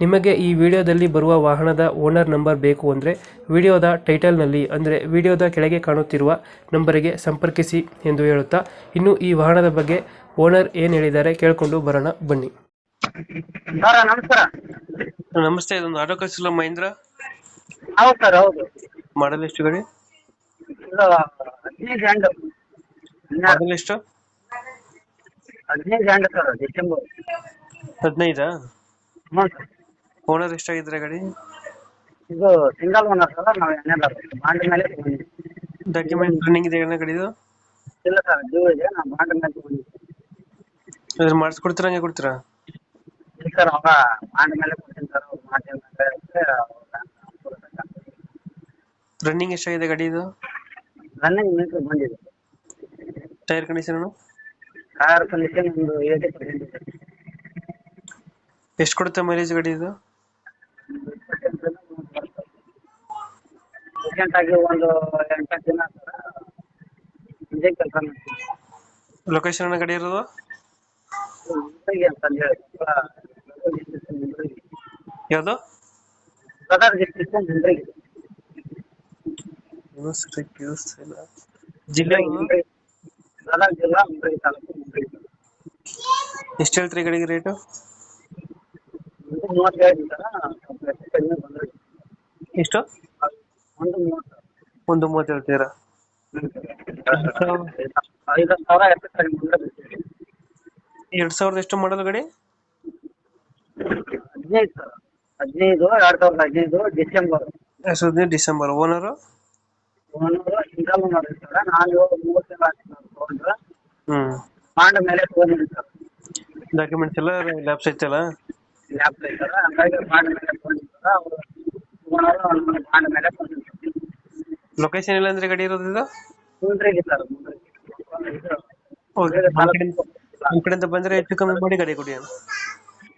ನಿಮಗೆ ಈ ವಿಡಿಯೋದಲ್ಲಿ ಬರುವ ವಾಹನದ ಓನರ್ ನಂಬರ್ ಬೇಕು ಅಂದರೆ ವಿಡಿಯೋದ ಟೈಟಲ್ನಲ್ಲಿ ಅಂದರೆ ವಿಡಿಯೋದ ಕೆಳಗೆ ಕಾಣುತ್ತಿರುವ ನಂಬರಿಗೆ ಸಂಪರ್ಕಿಸಿ ಎಂದು ಹೇಳುತ್ತಾ ಇನ್ನು ಈ ವಾಹನದ ಬಗ್ಗೆ ಓನರ್ ಏನು ಹೇಳಿದ್ದಾರೆ ಕೇಳಿಕೊಂಡು ಬರೋಣ ಬನ್ನಿ. ಸರ್ ನಮಸ್ಕಾರ. ನಮಸ್ತೆ ಇದೊಂದು ಆಟೋ ಕಳಿಸಿಲ್ಲ ಮಹೇಂದ್ರ? ಹೌದು ಸರ್ ಹೌದು. ಮಾಡಲ್ ಎಷ್ಟು ಗಾಡಿ? ಇದು ಹದಿನೈದು ಎಂಟು ಹನ್ನೆರಡು ಮಾಡಲ್ ಎಷ್ಟು? ಹದಿನೈದು ಎಂಟು ಸರ್ ಡಿಸೆಂಬರ್. ಹದಿನೈದಾ? ಹ್ಞೂ ಸರ್. ಓನರ್ ಎಷ್ಟಾಗಿದ್ರೆ ಗಾಡಿ? ಇದು ಸಿಂಗಲ್ ಓನರ್ ಸರ್ ನಾವು ಎಣ್ಣೆಲ್ಲ ಬಾಂಡ್ ಮೇಲೆ ತಗೊಂಡಿದ್ದೀವಿ ಡಾಕ್ಯುಮೆಂಟ್ ರನ್ನಿಂಗ್ ಇದೆ ಏನ ಗಾಡಿದು ಇಲ್ಲ ಸರ್ ಡ್ಯೂ ಇದೆ ನಾವು ಬಾಂಡ್ ಮೇಲೆ ತಗೊಂಡಿದ್ದೀವಿ ಅದ್ರ ಮಾಡಿಸ್ಕೊಡ್ತೀರಾ ಹಂಗೆ ಕೊಡ್ತೀರಾ? ಇಲ್ಲ ಸರ್ ಅವಾಗ ಬಾಂಡ್ ಮೇಲೆ ಕೊಡ್ತೀನಿ ಸರ್ ಅವ್ರು ಮಾಡ್ತೀನಿ ಅಂತ ಹೇಳಿದ್ರೆ ರನ್ನಿಂಗ್ ಎಷ್ಟಾಗಿದೆ ಗಾಡಿ ಇದು? ರನ್ನಿಂಗ್ ಮೀಟ್ರ್ ಬಂದಿದೆ. ಟೈರ್ ಕಂಡೀಷನ್ ಕಾರ್ ಕಂಡೀಷನ್ ಒಂದು ಏಯ್ಟಿ ಪರ್ಸೆಂಟ್ ಇದೆ. ಎಷ್ಟು ಕೊಡುತ್ತೆ ಮೈಲೇಜ್ ಗಾಡಿ ಇದು ರೀಸೆಂಟ್ ಆಗಿ ಒಂದು ಎಂಟು ದಿನ ಸರ್ ಇದೇ ಕೆಲಸ ಮಾಡ್ತೀನಿ. ಲೊಕೇಶನ್ ಗಾಡಿ ಇರೋದು? ಅಂತ ಹೇಳಿ. ಮುಂಬೈಗೆ. ಯಾವುದು? ಗದಗ ಡಿಸ್ಟ್ರಿಕ್ಟ್ ಮುಂಬೈಗೆ. ಏನು ಸರಿ ಕೇಳಿಸ್ತಿಲ್ಲ ಜಿಲ್ಲೆ ಮುಂಬೈ ಗದಗ ಜಿಲ್ಲಾ ತಾಲೂಕು ಮುಂಬೈ. ಎಷ್ಟು ಹೇಳ್ತೀರಿ ಗಾಡಿಗೆ ರೇಟು ಕಡಿಮೆ ಬಂದ್ರೆ ಎಷ್ಟು? ಒಂದು ಮೂವತ್ತು ಹೇಳ್ತೀರಾ. ಎರಡ್ ಸಾವಿರದ ಎಷ್ಟು ಮಾಡಲ್ ಗಾಡಿ? ಹದಿನೈದು ಸರ್ ಹದಿನೈದು ಎರಡು ಸಾವಿರದ ಹದಿನೈದು ಡಿಸೆಂಬರ್. ಎರಡ್ ಸಾವಿರದ ಡಿಸೆಂಬರ್. ಓನರ್ ಓನರ್ ಸಿಂಗಲ್ ಮಾಡಿ ಸರ್. ನಾನು ಮೂವತ್ತು ಜನ ತೊಗೊಂಡ್ರೆ ಹ್ಮ್. ಬಾಂಡ್ ಮೇಲೆ ಫೋನ್ ಸರ್. ಡಾಕ್ಯುಮೆಂಟ್ಸ್ ಎಲ್ಲ ಲ್ಯಾಬ್ಸ್ ಐತಲ್ಲ ಲ್ಯಾಪ್ ಐತಲ್ಲ ಹಂಗಾಗಿ ಮಾಡ ಮೇಲೆ ಫೋನ್ ಸರ್. ಅವರು ಮಾಡ ಮೇಲೆ ತೊಗೊಂಡಿದ್ದೀನಿ ಲೊಕೇಶನ್ ಇಲ್ಲ ಅಂದ್ರೆ ಗಾಡಿ ಇರೋದು ಇದು? ಮುಂದ್ರಿಗೆ ಸರ್ ಓಕೆ ನಮ್ಮ ಕಡೆಯಿಂದ ಬಂದ್ರೆ ಹೆಚ್ಚು ಕಮ್ಮಿ ಮಾಡಿ ಗಾಡಿ ಕೊಡಿ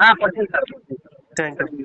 ಹಾಂ ಕೊಡ್ತೀನಿ ಸರ್ ಕೊಡ್ತೀನಿ ಸರ್. Thank you